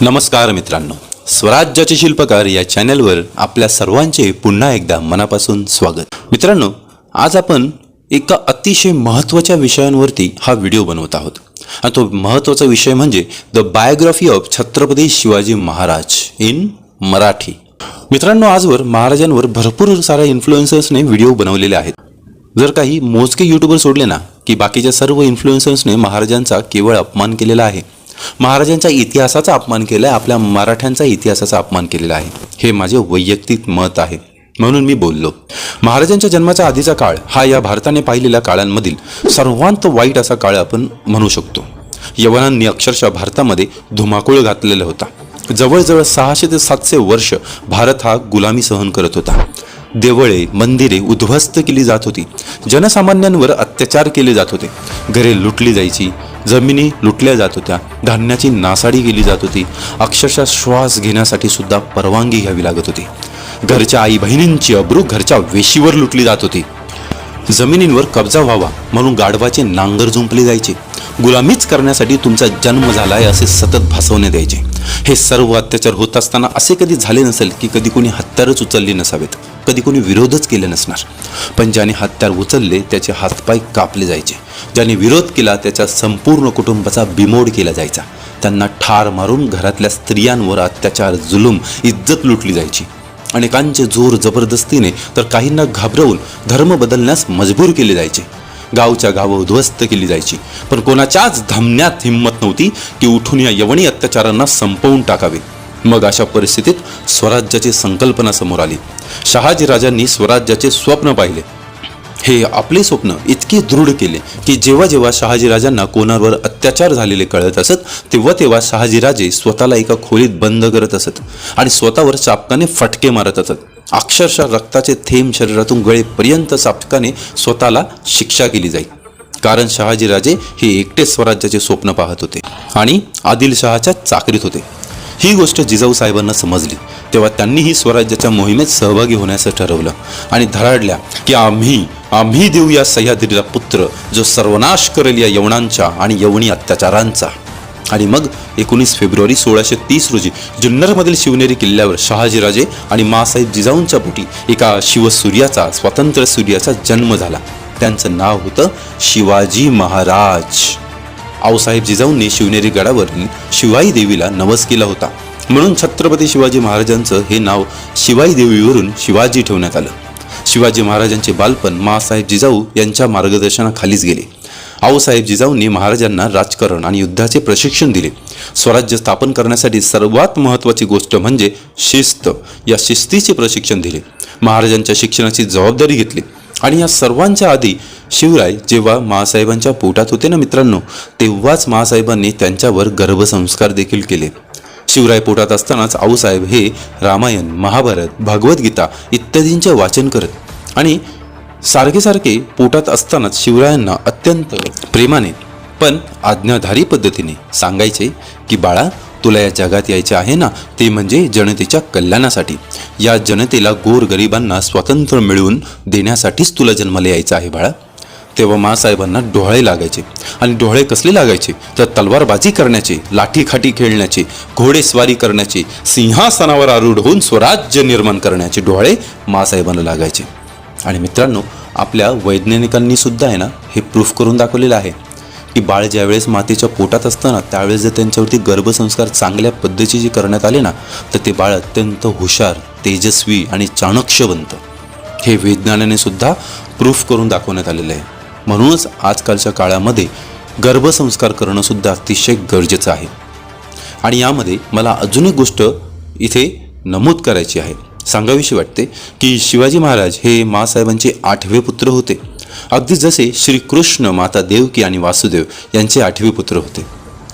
नमस्कार मित्रांनो. स्वराज्याचे शिल्पकार या चॅनलवर आपल्या सर्वांचे पुन्हा एकदा मनापासून स्वागत. मित्रांनो आज आपण एका अतिशय महत्त्वाच्या विषयांवरती हा व्हिडिओ बनवत आहोत. आणि तो महत्त्वाचा विषय म्हणजे the biography of Chhatrapati Shivaji Maharaj in Marathi. मित्रांनो आजवर महाराजांवर भरपूर साऱ्या इन्फ्लुएन्सर्सने व्हिडिओ बनवलेले आहेत. जर काही मोजके यूट्यूबर सोडले ना की बाकीच्या सर्व इन्फ्लुएन्सर्सने महाराजांचा केवळ अपमान केलेला आहे महाराजांच्या इतिहासाचा अपमान केला आहे आपल्या मराठ्यांचा इतिहासाचा अपमान केलेला आहे. हे माझे वैयक्तिक मत आहे. म्हणून मी बोललो. महाराजांच्या जन्माच्या आधीचा काळ हा या भारताने पाहिलेल्या काळांमधील सर्वांत वाईट असा काळ आपण म्हणू शकतो. यवनांनी अक्षरशः भारतामध्ये धुमाकूळ घातलेला होता. जवळजवळ सहाशे ते सातशे वर्ष भारत हा गुलामी सहन करत होता. देवळे मंदिरे उद्ध्वस्त केली जात होती. जनसामान्यांवर अत्याचार केले जात होते. घरे लुटली जायची जमिनी लुटल्या जात होत्या धान्याची नासाडी केली जात होती. अक्षरशः श्वास घेण्यासाठी सुद्धा परवानगी घ्यावी लागत होती. घरच्या आई बहिणींची अब्रू घरच्या वेशीवर लुटली जात होती. जमिनींवर कब्जा व्हावा म्हणून गाढवाचे नांगर जुंपले जायचे. गुलामीच करण्यासाठी तुमचा जन्म झालाय असे सतत भासवण्यात यायचे. हे सर्व अत्याचार होत असताना असे कधी झाले नसेल की कधी कोणी हत्यारच उचलली नसावेत कधी कोणी विरोधच केले नसणार. पण ज्याने हत्यार उचलले त्याचे हातपाय कापले जायचे. ज्याने विरोध केला त्याच्या संपूर्ण कुटुंबाचा बिमोड केला जायचा. त्यांना ठार मारून घरातल्या स्त्रियांवर अत्याचार जुलूम इज्जत लुटली जायची. अनेकांचे जोर जबरदस्तीने तर काहींना घाबरवून धर्म बदलण्यास मजबूर केले जायचे. गावच्या गावं उद्ध्वस्त केली जायची. पण कोणाच्याच धमन्यात हिंमत नव्हती की उठून या यवणी अत्याचारांना संपवून टाकावे. मग अशा परिस्थितीत स्वराज्याची संकल्पना समोर आली. शहाजीराजांनी स्वराज्याचे स्वप्न पाहिले. हे आपले स्वप्न इतके दृढ केले की जेव्हा जेव्हा शहाजीराजांना कोणावर अत्याचार झालेले कळत असत तेव्हा तेव्हा शहाजीराजे स्वतःला एका खोलीत बंद करत असत आणि स्वतःवर चापकाने फटके मारत असत. अक्षरशः रक्ताचे थेंब शरीरातून गळेपर्यंत चापकाने स्वतःला शिक्षा केली जाईल कारण शहाजीराजे हे एकटे स्वराज्याचे स्वप्न पाहत होते आणि आदिलशहाच्या चाकरीत होते. ही गोष्ट जिजाऊ साहेबांना समजली. तेव्हा त्यांनीही स्वराज्याच्या मोहिमेत सहभागी होण्याचं ठरवलं आणि धराडल्या की आम्ही आम्ही देऊ या सह्याद्रीला पुत्र जो सर्वनाश करेल या यवनांचा आणि यवनी अत्याचारांचा. आणि मग एकोणीस फेब्रुवारी सोळाशे तीस रोजी जुन्नरमधील शिवनेरी किल्ल्यावर शहाजीराजे आणि मासाहेब जिजाऊंच्या पोटी एका शिवसूर्याचा स्वतंत्र सूर्याचा जन्म झाला. त्यांचं नाव होतं शिवाजी महाराज. आऊसाहेब जिजाऊंनी शिवनेरी गडावरील शिवाई देवीला नवस केला होता. म्हणून छत्रपती शिवाजी महाराजांचं हे नाव शिवाई देवीवरून शिवाजी ठेवण्यात आलं. शिवाजी महाराजांचे बालपण मासाहेब जिजाऊ यांच्या मार्गदर्शनाखालीच गेले. आऊसाहेब जिजाऊंनी महाराजांना राजकारण आणि युद्धाचे प्रशिक्षण दिले. स्वराज्य स्थापन करण्यासाठी सर्वात महत्त्वाची गोष्ट म्हणजे शिस्त. या शिस्तीचे प्रशिक्षण दिले. महाराजांच्या शिक्षणाची जबाबदारी घेतली. आणि या सर्वांच्या आधी शिवराय जेव्हा महासाहेबांच्या पोटात होते ना मित्रांनो तेव्हाच महासाहेबांनी त्यांच्यावर गर्भसंस्कार देखील केले. शिवराय पोटात असतानाच आऊसाहेब हे रामायण महाभारत भगवद्गीता इत्यादींचे वाचन करत. आणि सारखे सारखे पोटात असतानाच शिवरायांना अत्यंत प्रेमाने पण आज्ञाधारी पद्धतीने सांगायचे की बाळा तुला या जगात यायचे आहे ना ते म्हणजे जनतेच्या कल्याणासाठी. या जनतेला गोरगरिबांना स्वातंत्र्य मिळवून देण्यासाठीच तुला जन्माला यायचं आहे बाळा. तेव्हा मासाहेबांना डोळे लागायचे. आणि डोळे कसले लागायचे? तर तलवारबाजी करण्याचे लाठीखाटी खेळण्याचे घोडेस्वारी करण्याचे सिंहासनावर आरूढ होऊन स्वराज्य निर्माण करण्याचे डोळे मासाहेबांना लागायचे. आणि मित्रांनो आपल्या वैज्ञानिकांनी सुद्धा आहे ना हे प्रूफ करून दाखवलेलं आहे की बाळ ज्यावेळेस मातेच्या पोटात असतं ना त्यावेळेस जर त्यांच्यावरती गर्भसंस्कार चांगल्या पद्धतीचे करण्यात आले ना तर ते बाळ अत्यंत हुशार तेजस्वी आणि चाणक्य बनतं. हे विज्ञानाने सुद्धा प्रूफ करून दाखवण्यात आलेलं आहे. म्हणूनच आजकालच्या काळामध्ये गर्भसंस्कार करणं सुद्धा अतिशय गरजेचं आहे. आणि यामध्ये मला अजून एक गोष्ट इथे नमूद करायची आहे. सांगावीशी वाटते की शिवाजी महाराज हे मासाहेबांचे आठवे पुत्र होते. अगदी जसे श्रीकृष्ण माता देवकी आणि वासुदेव यांचे आठवे पुत्र होते.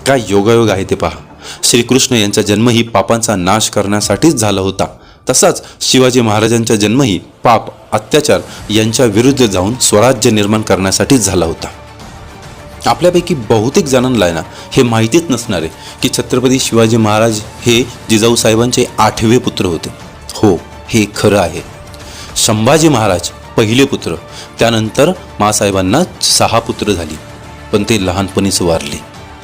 काय योगायोग आहे ते पहा. श्रीकृष्ण यांचा जन्मही पापांचा नाश करण्यासाठीच झाला होता. तसाच शिवाजी महाराजांचा जन्मही पाप अत्याचार यांच्या विरुद्ध जाऊन स्वराज्य निर्माण करण्यासाठीच झाला होता. आपल्यापैकी बहुतेक जणांना ना हे माहितीच नसणार आहे की छत्रपती शिवाजी महाराज हे जिजाऊ साहेबांचे आठवे पुत्र होते. हो हे खरं आहे. संभाजी महाराज पहिले पुत्र. त्यानंतर मासाहेबांना सहा पुत्र झाली पण ते लहानपणीच वारले.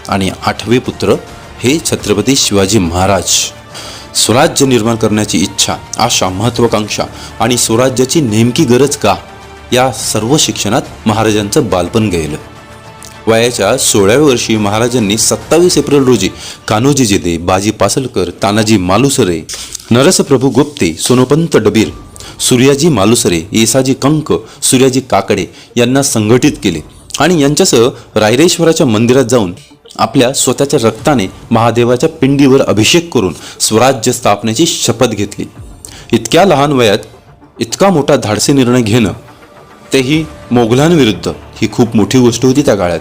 आणि आठवे पुत्र हे छत्रपती शिवाजी महाराज. स्वराज्य निर्माण करण्याची इच्छा आशा महत्वाकांक्षा आणि स्वराज्याची नेमकी गरज का? या सर्व शिक्षणात महाराजांचं बालपण गेलं. वयाच्या सोळाव्या वर्षी महाराजांनी सत्तावीस एप्रिल रोजी कान्होजी जेदे बाजी पासलकर तानाजी मालुसरे नरसप्रभू गुप्ते सोनोपंत डबीर सूर्याजी मालुसरे येसाजी कंक सूर्याजी काकडे यांना संघटित केले आणि यांच्यासह रायरेश्वराच्या मंदिरात जाऊन आपल्या स्वतःच्या रक्ताने महादेवाच्या पिंडीवर अभिषेक करून स्वराज्य स्थापनेची शपथ घेतली. इतक्या लहान वयात इतका मोठा धाडसी निर्णय घेणं तेही मोघलांविरुद्ध. ही खूप मोठी गोष्ट होती त्या काळात.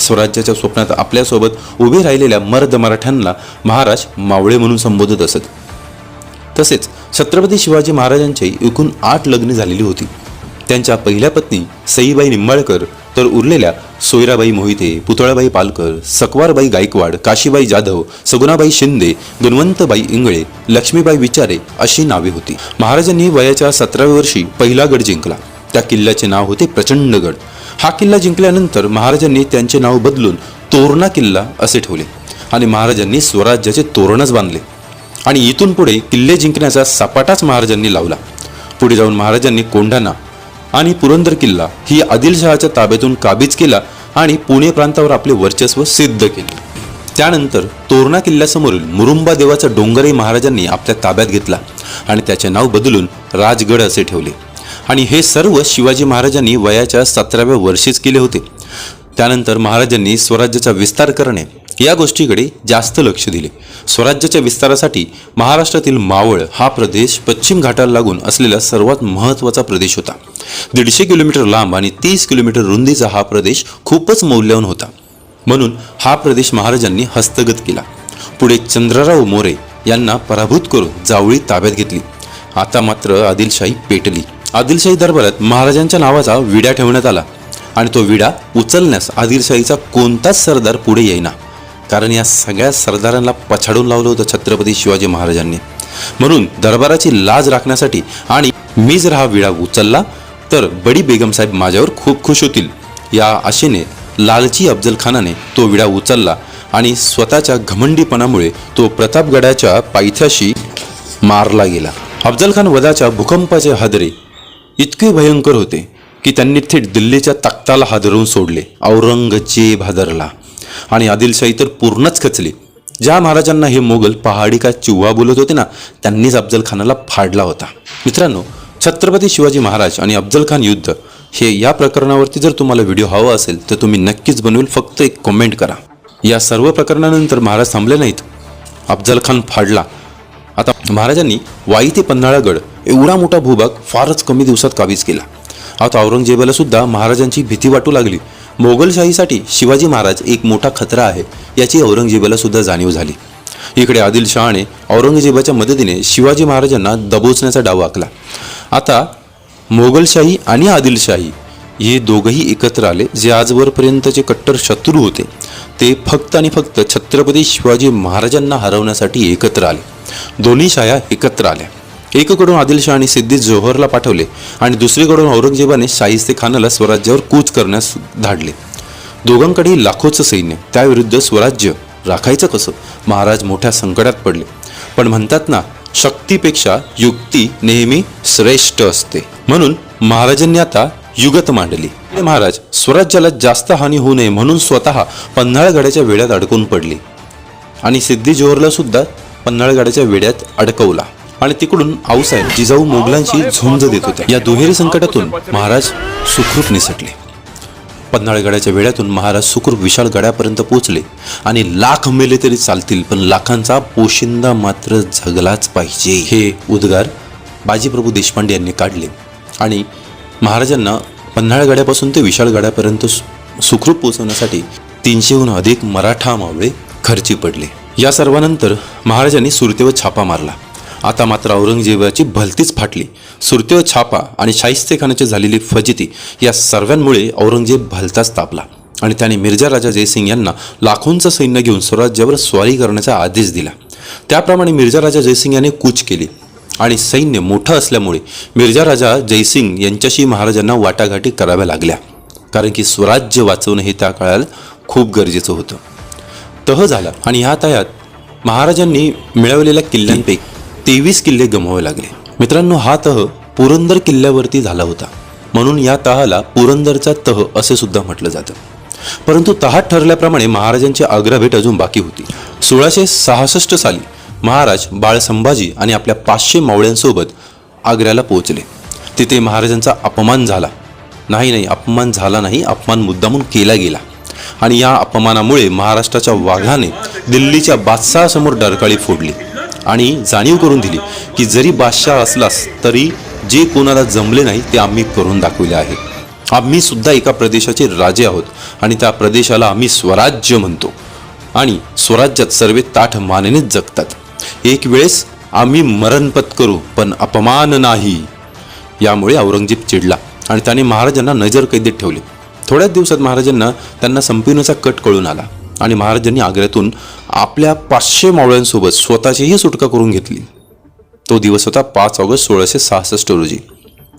स्वराज्याच्या स्वप्नात आपल्यासोबत उभे राहिलेल्या मर्द मराठ्यांना महाराज मावळे म्हणून संबोधत असत. तसेच छत्रपती शिवाजी महाराजांची एकूण आठ लग्ने झालेली होती. त्यांच्या पहिल्या पत्नी सईबाई निंबाळकर तर उरलेल्या सोयराबाई मोहिते पुतळाबाई पालकर सकवारबाई गायकवाड काशीबाई जाधव सगुणाबाई शिंदे गुणवंतबाई इंगळे लक्ष्मीबाई विचारे अशी नावे होती. महाराजांनी वयाच्या सतराव्या वर्षी पहिला गड जिंकला. त्या किल्ल्याचे नाव होते प्रचंडगड. हा किल्ला जिंकल्यानंतर महाराजांनी त्यांचे नाव बदलून तोरणा किल्ला असे ठेवले आणि महाराजांनी स्वराज्याचे तोरणच बांधले. आणि इथून पुढे किल्ले जिंकण्याचा सपाटाच महाराजांनी लावला. पुढे जाऊन महाराजांनी कोंढाणा आणि पुरंदर किल्ला ही आदिलशहाच्या ताब्यातून काबीज केला आणि पुणे प्रांतावर आपले वर्चस्व सिद्ध केले. त्यानंतर तोरणा किल्ल्यासमोरील मुरुंबा देवाचा डोंगरही महाराजांनी आपल्या ताब्यात घेतला आणि त्याचे नाव बदलून राजगड असे ठेवले. आणि हे सर्व शिवाजी महाराजांनी वयाच्या सतराव्या वर्षीच केले होते. त्यानंतर महाराजांनी स्वराज्याचा विस्तार करणे या गोष्टीकडे जास्त लक्ष दिले. स्वराज्याच्या विस्तारासाठी महाराष्ट्रातील मावळ हा प्रदेश पश्चिम घाटाला लागून असलेला सर्वात महत्त्वाचा प्रदेश होता. दीडशे किलोमीटर लांब आणि तीस किलोमीटर रुंदीचा हा प्रदेश खूपच मौल्यवान होता. म्हणून हा प्रदेश महाराजांनी हस्तगत केला. पुढे चंद्रराव मोरे यांना पराभूत करून जावळी ताब्यात घेतली. आता मात्र आदिलशाही पेटली. आदिलशाही दरबारात महाराजांच्या नावाचा विडा ठेवण्यात आला आणि तो विडा उचलण्यास आदिलशाहीचा कोणताच सरदार पुढे येईना. कारण या सगळ्या सरदारांना पछाडून लावलं होतं छत्रपती शिवाजी महाराजांनी. म्हणून दरबाराची लाज राखण्यासाठी आणि मी जर हा विडा उचलला तर बडी बेगम साहेब माझ्यावर खूप खुश होतील. या आशेने लालची अफजल खानाने तो विडा उचलला आणि स्वतःच्या घमंडीपणामुळे तो प्रतापगडाच्या पायथ्याशी मारला गेला. अफजल खान वधाच्या भूकंपाचे हादरे इतके भयंकर होते की त्यांनी थेट दिल्लीच्या तख्ताला हादरवून सोडले. औरंगजेब हादरला. आणि आदिलशाही तर पूर्णच खचली. ज्या महाराजांना हे मोगल पहाडी का चिव्हा बोलत होते ना त्यांनीच अफजल खानाला फाडला होता. मित्रांनो छत्रपती शिवाजी महाराज आणि अफजल खान युद्ध हे या प्रकरणावरती जर तुम्हाला व्हिडिओ हवा असेल तर तुम्ही नक्कीच बनवेल. फक्त एक कमेंट करा. या सर्व प्रकरणानंतर महाराज थांबले नाहीत. अफजल खान फाडला. आता महाराजांनी वाई ते पन्हाळागड एवढा मोठा भूभाग फारच कमी दिवसात काबीज केला. आता औरंगजेबाला सुद्धा महाराजांची भीती वाटू लागली. मोगलशाहीसाठी शिवाजी महाराज एक मोठा खतरा आहे याची औरंगजेबाला सुद्धा जाणीव झाली. इकडे आदिलशहाने औरंगजेबाच्या मदतीने शिवाजी महाराजांना दबोचण्याचा डाव आखला. आता मोगलशाही आणि आदिलशाही हे दोघंही एकत्र आले जे आजवरपर्यंतचे कट्टर शत्रू होते. ते फक्त आणि फक्त छत्रपती शिवाजी महाराजांना हरवण्यासाठी एकत्र आले. दोन्ही शाया एकत्र आल्या. एकीकडून आदिलशहाने सिद्धी जोहरला पाठवले आणि दुसरीकडून औरंगजेबाने शाहिस्ते खानाला स्वराज्यावर कूच करण्यास धाडले. दोघांकडे लाखोचं सैन्य त्याविरुद्ध स्वराज्य राखायचं कसं? महाराज मोठ्या संकटात पडले. पण म्हणतात ना शक्तीपेक्षा युक्ती नेहमी श्रेष्ठ असते. म्हणून महाराजांनी आता युगत मांडली. महाराज स्वराज्याला जास्त हानी होऊ नये म्हणून स्वतः पन्हाळगडाच्या वेळात अडकून पडली. आणि सिद्धी जोहरला सुद्धा पन्हाळगडाच्या वेड्यात अडकवला आणि तिकडून आऊसाहेब जिजाऊ मुघलांशी झुंज देत होत्या. या दुहेरी संकटातून महाराज सुखरूप निसटले. पन्हाळगडाच्या वेड्यातून महाराज सुखरूप विशाल गडापर्यंत पोहोचले आणि लाख मेले तरी चालतील पण लाखांचा पोशिंदा मात्र जगलाच पाहिजे हे उद्गार बाजीप्रभू देशपांडे यांनी काढले. आणि महाराजांना पन्हाळगड्यापासून ते विशाळगडापर्यंत सु- सुखरूप पोहोचवण्यासाठी तीनशेहून अधिक मराठा मावळे खर्ची पडले. या सर्वानंतर महाराजांनी सुरतेवर छापा मारला. आता मात्र औरंगजेबाची भलतीच फाटली. सुरतेवर छापा आणि शाहिस्तेखानाची झालेली फजिती या सर्वांमुळे औरंगजेब भलताच तापला आणि त्याने मिर्जा राजा जयसिंग यांना लाखोंचं सैन्य घेऊन स्वराज्यावर स्वारी करण्याचा आदेश दिला. त्याप्रमाणे मिर्जा राजा जयसिंग यांनी कूच केली आणि सैन्य मोठं असल्यामुळे मिर्जा राजा जयसिंग यांच्याशी महाराजांना वाटाघाटी कराव्या लागल्या. कारण की स्वराज्य वाचवणं हे त्या काळात खूप गरजेचं होतं. तह झाला आणि ह्या तहात महाराजांनी मिळवलेल्या किल्ल्यांपैकी तेवीस किल्ले गमवावे लागले. मित्रांनो हा तह पुरंदर किल्ल्यावरती झाला होता. म्हणून या तहाला पुरंदरचा तह असे सुद्धा म्हटलं जातं. परंतु तहात ठरल्याप्रमाणे महाराजांची आग्रा भेट अजून बाकी होती. सोळाशे सहासष्ट साली महाराज बाळ संभाजी आणि आपल्या पाचशे मावळ्यांसोबत आग्र्याला पोहोचले. तिथे महाराजांचा अपमान झाला. नाही नाही अपमान झाला नाही अपमान मुद्दामून केला गेला. आणि या अपमानामुळे महाराष्ट्राच्या वाघाने दिल्लीच्या बादशहासमोर डरकाळी फोडली. आणि जाणीव करून दिली की जरी बादशाह असलास तरी जे कोणाला जमले नाही ते आम्ही करून दाखवले आहे. आम्ही सुद्धा एका प्रदेशाचे राजे आहोत आणि त्या प्रदेशाला आम्ही स्वराज्य म्हणतो. आणि स्वराज्यात सर्व ताठ मानेनेच जगतात. एक वेळेस आम्ही मरणपत करू पण अपमान नाही. यामुळे औरंगजेब चिडला आणि त्याने महाराजांना नजर कैदेत ठेवले. थोड्याच दिवसात महाराजांना त्यांना संपविण्याचा कट कळून आला आणि महाराजांनी आग्र्यातून आपल्या पाचशे मावळ्यांसोबत स्वतःचीही सुटका करून घेतली. तो दिवस होता पाच ऑगस्ट सोळाशे सहासष्ट रोजी.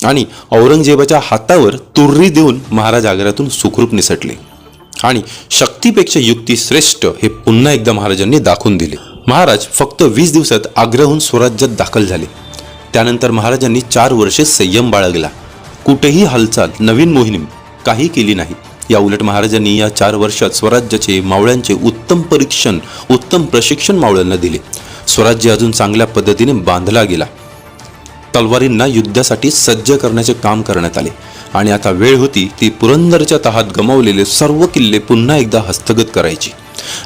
आणि औरंगजेबाच्या हातावर तुर्री देऊन महाराज आग्र्यातून सुखरूप निसटले. आणि शक्तीपेक्षा युक्ती श्रेष्ठ हे पुन्हा एकदा महाराजांनी दाखवून दिले. महाराज फक्त वीस दिवसात आग्र्याहून स्वराज्यात दाखल झाले. त्यानंतर महाराजांनी चार वर्षे संयम बाळगला. कुठेही हालचाल नवीन मोहिम काही केली नाही. या उलट महाराजांनी या चार वर्षात स्वराज्याचे मावळ्यांचे उत्तम परीक्षण उत्तम प्रशिक्षण मावळ्यांना दिले. स्वराज्य अजून चांगल्या पद्धतीने बांधला गेला. तलवारींना युद्धासाठी सज्ज करण्याचे काम करण्यात आले. आणि आता वेळ होती ती पुरंदरच्या तहात गमावलेले सर्व किल्ले पुन्हा एकदा हस्तगत करायची.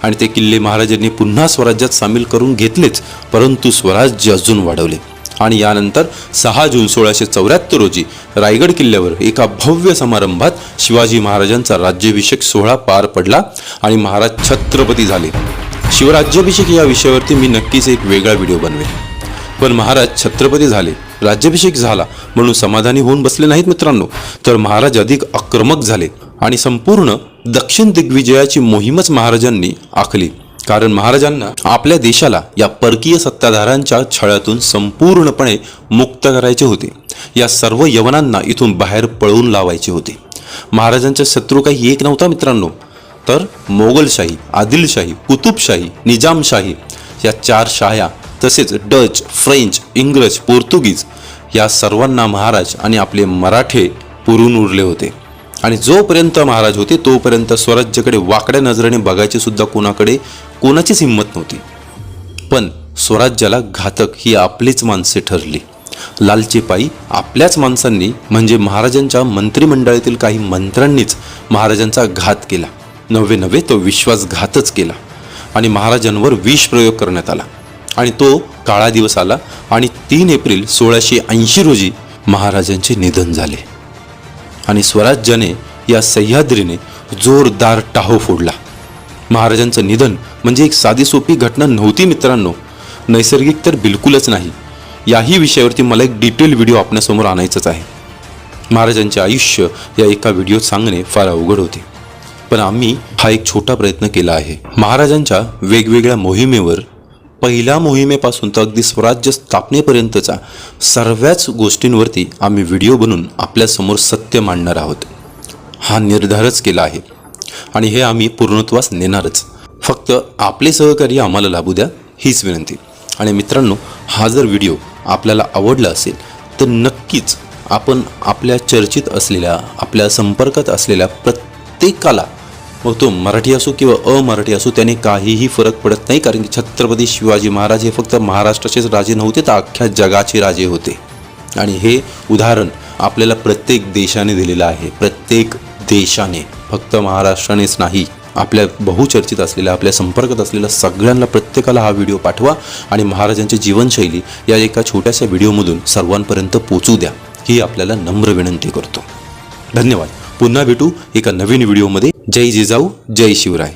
आणि ते किल्ले महाराजांनी पुन्हा स्वराज्यात सामील करून घेतलेच परंतु स्वराज्य अजून वाढवले. आणि यानंतर सहा जून सोळाशे चौऱ्याहत्तर रोजी रायगड किल्ल्यावर एका भव्य समारंभात शिवाजी महाराजांचा राज्याभिषेक सोहळा पार पडला आणि महाराज छत्रपती झाले. शिवराज्याभिषेक या विषयावरती मी नक्कीच एक वेगळा व्हिडिओ बनवेन. पण महाराज छत्रपती झाले राज्याभिषेक झाला म्हणून समाधानी होऊन बसले नाहीत मित्रांनो. तर महाराज अधिक आक्रमक झाले आणि संपूर्ण दक्षिण दिग्विजयाची मोहीमच महाराजांनी आखली. कारण महाराजांना आपल्या देशाला या परकीय सत्ताधारांच्या छळातून संपूर्णपणे मुक्त करायचे होते. या सर्व यवनांना इथून बाहेर पळवून लावायचे होते. महाराजांचा शत्रू काही एक नव्हता मित्रांनो. तर मोगलशाही आदिलशाही कुतुबशाही निजामशाही या चार शाह्या तसेच डच फ्रेंच इंग्रज पोर्तुगीज या सर्वांना महाराज आणि आपले मराठे पुरून उरले होते. आणि जोपर्यंत महाराज होते तोपर्यंत स्वराज्याकडे वाकड्या नजरेने बघायची सुद्धा कोणाकडे कोणाचीच हिंमत नव्हती. पण स्वराज्याला घातक ही आपलीच माणसे ठरली. लालचेपाई आपल्याच माणसांनी म्हणजे महाराजांच्या मंत्रिमंडळातील काही मंत्र्यांनीच महाराजांचा घात केला. नव्हे नव्हे तो विश्वासघातच केला. आणि महाराजांवर विष प्रयोग करण्यात आला. आणि तो काळा दिवस आला आणि तीन एप्रिल सोळाशे ऐंशी रोजी महाराजांचे निधन झाले. आणि स्वराज्याने या सह्याद्रीने जोरदार टाहो फोडला. महाराजांचं निधन म्हणजे एक साधी सोपी घटना नव्हती मित्रांनो. नैसर्गिक तर बिलकुलच नाही. याही विषयावरती मला एक डिटेल व्हिडिओ आपल्यासमोर आणायचंच आहे. महाराजांचे आयुष्य या एका व्हिडिओत सांगणे फार अवघड होते. पण आम्ही हा एक छोटा प्रयत्न केला आहे. महाराजांच्या वेगवेगळ्या मोहिमेवर पहिल्या मोहिमेपासून तर अगदी स्वराज्य स्थापनेपर्यंतचा सर्वच गोष्टींवरती आम्ही व्हिडिओ बनवून आपल्यासमोर सत्य मांडणार आहोत. हा निर्धारच केला आहे. आणि हे आम्ही पूर्णत्वास नेणारच. फक्त आपले सहकार्य आम्हाला लाभू द्या हीच विनंती. आणि मित्रांनो हा जर व्हिडिओ आपल्याला आवडला असेल तर नक्कीच आपण आपल्या चर्चेत असलेल्या आपल्या संपर्कात असलेल्या प्रत्येकाला मग तो मराठी असो किंवा अमराठी असो त्याने काहीही फरक पडत नाही कारण की छत्रपती शिवाजी महाराज हे फक्त महाराष्ट्राचेच राजे नव्हते तर अख्ख्या जगाचे राजे होते. आणि हे उदाहरण आपल्याला प्रत्येक देशाने दिलेलं आहे. प्रत्येक देशाने फक्त महाराष्ट्रानेच नाही आपल्या बहुचर्चित असलेल्या आपल्या संपर्कात असलेल्या सगळ्यांना प्रत्येकाला हा व्हिडिओ पाठवा आणि महाराजांची जीवनशैली या एका छोट्याशा व्हिडिओमधून सर्वांपर्यंत पोचू द्या. ही आपल्याला नम्र विनंती करतो. धन्यवाद. पुन्हा भेटू एका नवीन व्हिडिओमध्ये. जय जिजाऊ जय शिवराय.